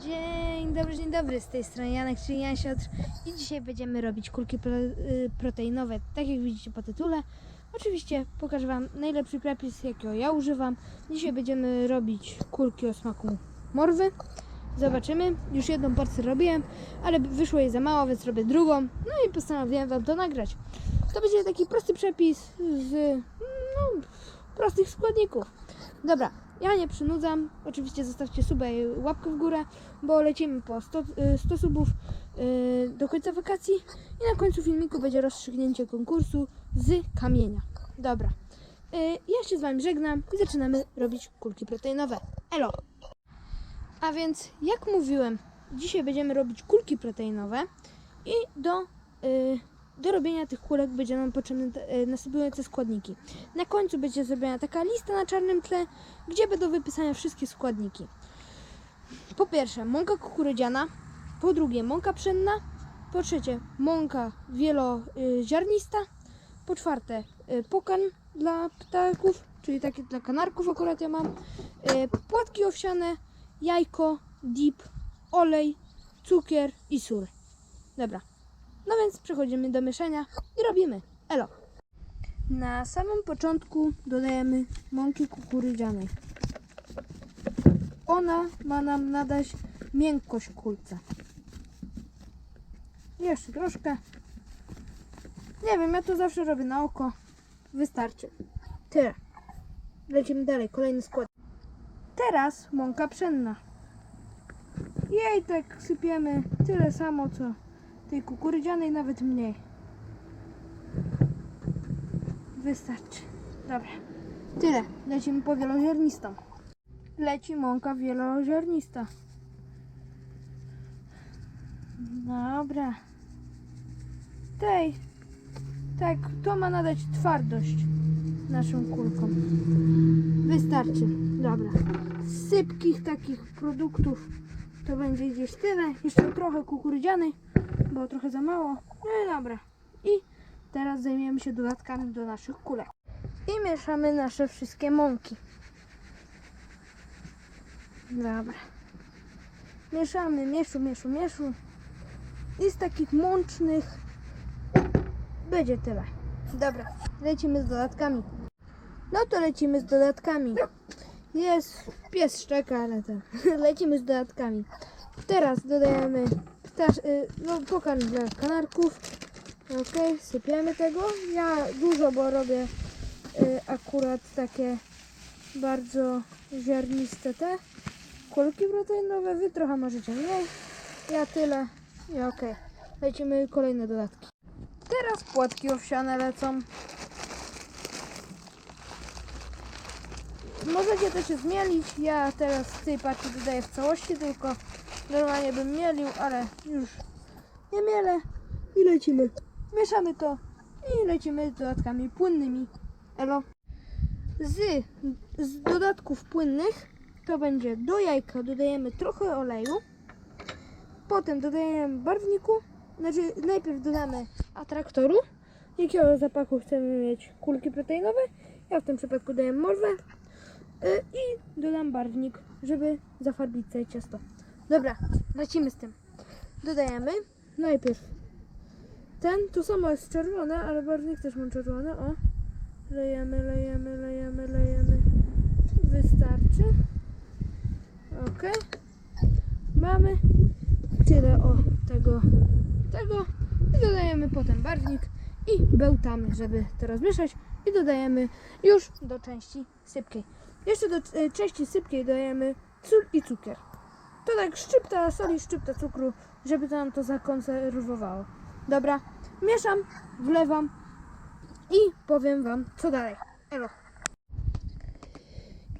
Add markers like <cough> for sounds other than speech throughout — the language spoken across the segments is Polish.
Dzień dobry, dzień dobry, z tej strony Janek, czyli Jan Siotr i dzisiaj będziemy robić kulki y, proteinowe, tak jak widzicie po tytule. Oczywiście pokażę Wam najlepszy przepis, jakiego ja używam. Dzisiaj będziemy robić kulki o smaku morwy. Zobaczymy, już jedną porcję robiłem, ale wyszło jej za mało, więc robię drugą. No i postanowiłem Wam to nagrać. To będzie taki prosty przepis z no, prostych składników. Dobra, ja nie przynudzam. Oczywiście zostawcie suba i łapkę w górę, bo lecimy po 100, y, 100 subów y, do końca wakacji i na końcu filmiku będzie rozstrzygnięcie konkursu z kamienia. Dobra, y, ja się z Wami żegnam i zaczynamy robić kulki proteinowe. Elo! A więc, jak mówiłem, dzisiaj będziemy robić kulki proteinowe i do, y, do robienia tych kulek będzie nam potrzebne y, następujące składniki. Na końcu będzie zrobiona taka lista na czarnym tle, gdzie będą wypisane wszystkie składniki. Po pierwsze, mąka kukurydziana, po drugie, mąka pszenna, po trzecie, mąka wieloziarnista, po czwarte, y, pokarm dla ptaków, czyli takie dla kanarków akurat ja mam, y, płatki owsiane, jajko, dip, olej, cukier i sól. Dobra, no więc przechodzimy do mieszania i robimy. Elo! Na samym początku dodajemy mąki kukurydzianej. Ona ma nam nadać miękkość kulce. Jeszcze troszkę. Nie wiem, ja to zawsze robię na oko. Wystarczy. Tyle. Lecimy dalej, kolejny skład. Teraz mąka pszenna. Jej tak sypiemy tyle samo co tej kukurydzianej, nawet mniej. Wystarczy. Dobra. Tyle. Lecimy po wieloziarnistą. Leci mąka wieloziarnista. Dobra. Tej. Tak, to ma nadać twardość naszym kulkom. Wystarczy. Dobra. Z sypkich takich produktów to będzie gdzieś tyle. Jeszcze trochę kukurydzianej, bo trochę za mało. No dobra. I teraz zajmiemy się dodatkami do naszych kulek. I mieszamy nasze wszystkie mąki. Dobra. Mieszamy, mieszu, mieszu, mieszu. I z takich mącznych będzie tyle. Dobra, lecimy z dodatkami. No to lecimy z dodatkami. Jest pies szczeka, ale to <laughs> lecimy z dodatkami. Teraz dodajemy ptasz, y, no, pokarm dla kanarków. Ok, sypiemy tego. Ja dużo, bo robię y, akurat takie bardzo ziarniste te kulki proteinowe. Wy trochę możecie mniej. Ja tyle. I. Lecimy kolejne dodatki. Teraz płatki owsiane lecą. Możecie też się zmielić. Ja teraz z tej paczki dodaję w całości, tylko normalnie bym mielił, ale już nie mielę. I lecimy. Mieszamy to i lecimy z dodatkami płynnymi. Elo. Z, z dodatków płynnych to będzie do jajka dodajemy trochę oleju. Potem dodajemy barwniku. Znaczy najpierw dodamy atraktoru. Jakiego zapachu chcemy mieć kulki proteinowe. Ja w tym przypadku daję morwę. Y, I dodam barwnik, żeby zafarbić całe ciasto. Dobra, lecimy z tym. Dodajemy najpierw ten, to samo jest czerwone, ale barwnik też mam czerwony. O, lejemy, lejemy, lejemy, lejemy. Wystarczy. Ok. Mamy tyle o tego, tego. I dodajemy potem barwnik i bełtamy, żeby to rozmieszać. I dodajemy już do części sypkiej. Jeszcze do e, części sypkiej dajemy sól i cukier. To tak szczypta soli, szczypta cukru, żeby to nam to zakonserwowało. Dobra, mieszam, wlewam i powiem Wam co dalej. Elo.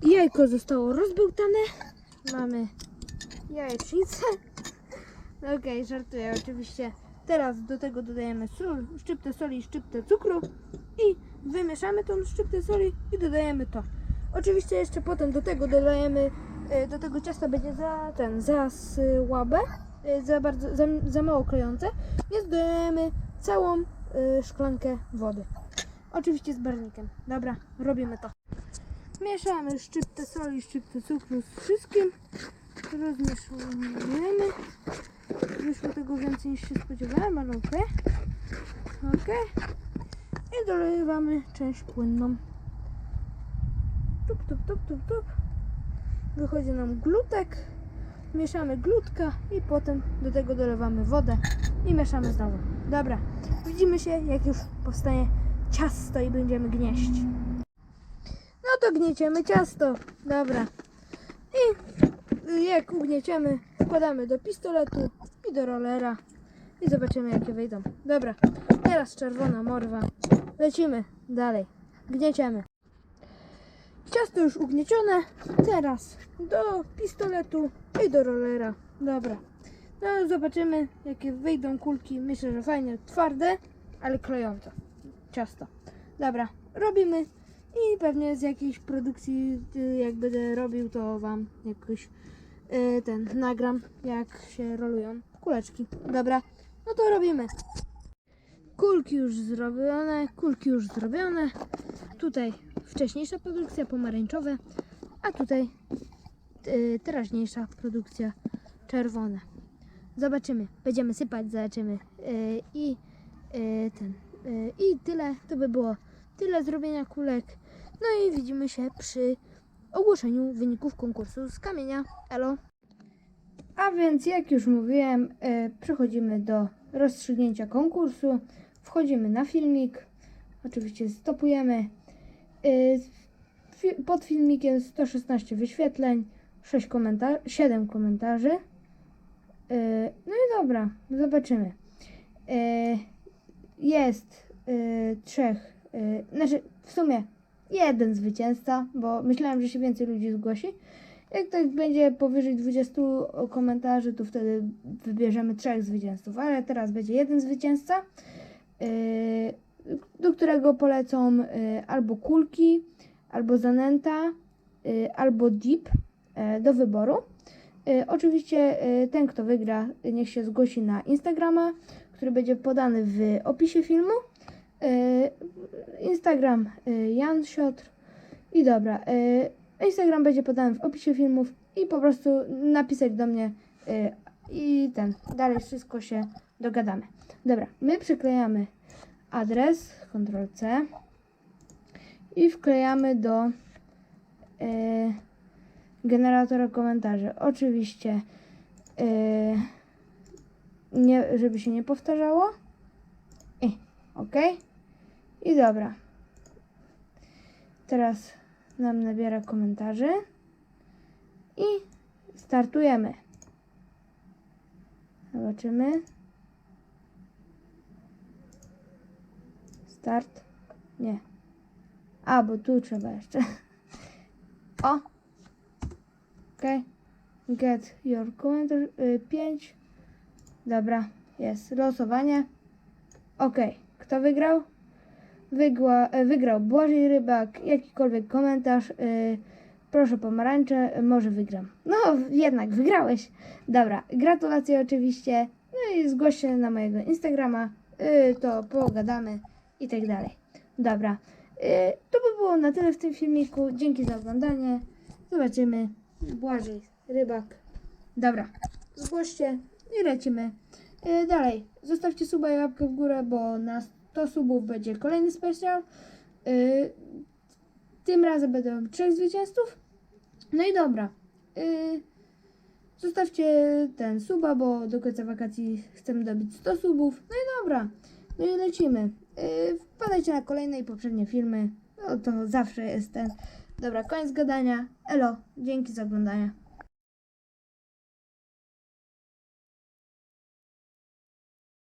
Jajko zostało rozbełtane. Mamy jajecznicę. No Okej, żartuję oczywiście. Teraz do tego dodajemy sól, szczyptę soli, szczyptę cukru i wymieszamy tą szczyptę soli i dodajemy to. Oczywiście jeszcze potem do tego dodajemy, e, do tego ciasta będzie za ten, za słabe, za bardzo, za, za mało klejące, więc dodajemy całą e, szklankę wody. Oczywiście z barwnikiem. Dobra, robimy to. Mieszamy szczyptę soli, szczyptę cukru z wszystkim. rozmieszujemy. Wyszło tego więcej niż się spodziewałem, ale okej. Okej. I dolewamy część płynną. Tup, tup. Wychodzi nam glutek. Mieszamy glutka i potem do tego dolewamy wodę i mieszamy znowu. Dobra, widzimy się jak już powstanie ciasto i będziemy gnieść. No to gnieciemy ciasto. Dobra. I jak ugnieciemy, wkładamy do pistoletu i do rollera i zobaczymy jakie wyjdą. Dobra, teraz czerwona morwa. Lecimy dalej. Gnieciemy. Ciasto już ugniecione. Teraz do pistoletu i do rollera. Dobra. No zobaczymy jakie wyjdą kulki. Myślę, że fajnie twarde, ale klejące. Ciasto. Dobra, robimy i pewnie z jakiejś produkcji, y, jak będę robił, to wam jakoś y, ten nagram, jak się rolują kuleczki. Dobra, no to robimy. Kulki już zrobione, kulki już zrobione. Tutaj wcześniejsza produkcja pomarańczowe, a tutaj y, teraźniejsza produkcja czerwone. Zobaczymy, będziemy sypać, zobaczymy y, i y, ten i tyle. To by było tyle zrobienia kulek. No i widzimy się przy ogłoszeniu wyników konkursu z kamienia. Elo. A więc, jak już mówiłem, e, przechodzimy do rozstrzygnięcia konkursu. Wchodzimy na filmik. Oczywiście stopujemy. Fi- pod filmikiem 116 wyświetleń, 6 komenta- 7 komentarzy. E, no i dobra, zobaczymy. E, jest trzech, znaczy w sumie jeden zwycięzca, bo myślałem, że się więcej ludzi zgłosi. Jak tak będzie powyżej 20 komentarzy, to wtedy wybierzemy trzech zwycięzców, ale teraz będzie jeden zwycięzca, yy, do którego polecą yy, albo kulki, albo zanęta, yy, albo dip yy, do wyboru. Oczywiście ten, kto wygra, niech się zgłosi na Instagrama, który będzie podany w opisie filmu. Instagram Jan Siotr. I dobra, Instagram będzie podany w opisie filmów i po prostu napisać do mnie i ten, dalej wszystko się dogadamy. Dobra, my przyklejamy adres, Ctrl C i wklejamy do yy, generatora komentarzy. Oczywiście, yy, nie, żeby się nie powtarzało. I, ok. I dobra. Teraz nam nabiera komentarzy i startujemy. Zobaczymy. Start. Nie. A, bo tu trzeba jeszcze. <laughs> O. Ok. Get your commenter 5. Dobra, jest losowanie. Ok. Kto wygrał? Wygła, e, wygrał Błażej Rybak, jakikolwiek komentarz. y, proszę pomarańcze, y, może wygram. No, jednak wygrałeś. Dobra, gratulacje oczywiście. No i zgłoś się na mojego Instagrama, y, to pogadamy i tak dalej. Dobra, y, to by było na tyle w tym filmiku. Dzięki za oglądanie. Zobaczymy. Błażej Rybak. Dobra, zgłoście i lecimy. Y, dalej, zostawcie suba i łapkę w górę, bo na 100 subów będzie kolejny specjal. Y, tym razem będą trzech zwycięzców. No i dobra. Zostawcie ten suba, bo do końca wakacji chcemy dobić 100 subów. No i dobra. No i lecimy. Y, wpadajcie na kolejne i poprzednie filmy. No to zawsze jest ten. Dobra, koniec gadania. Elo, dzięki za oglądanie.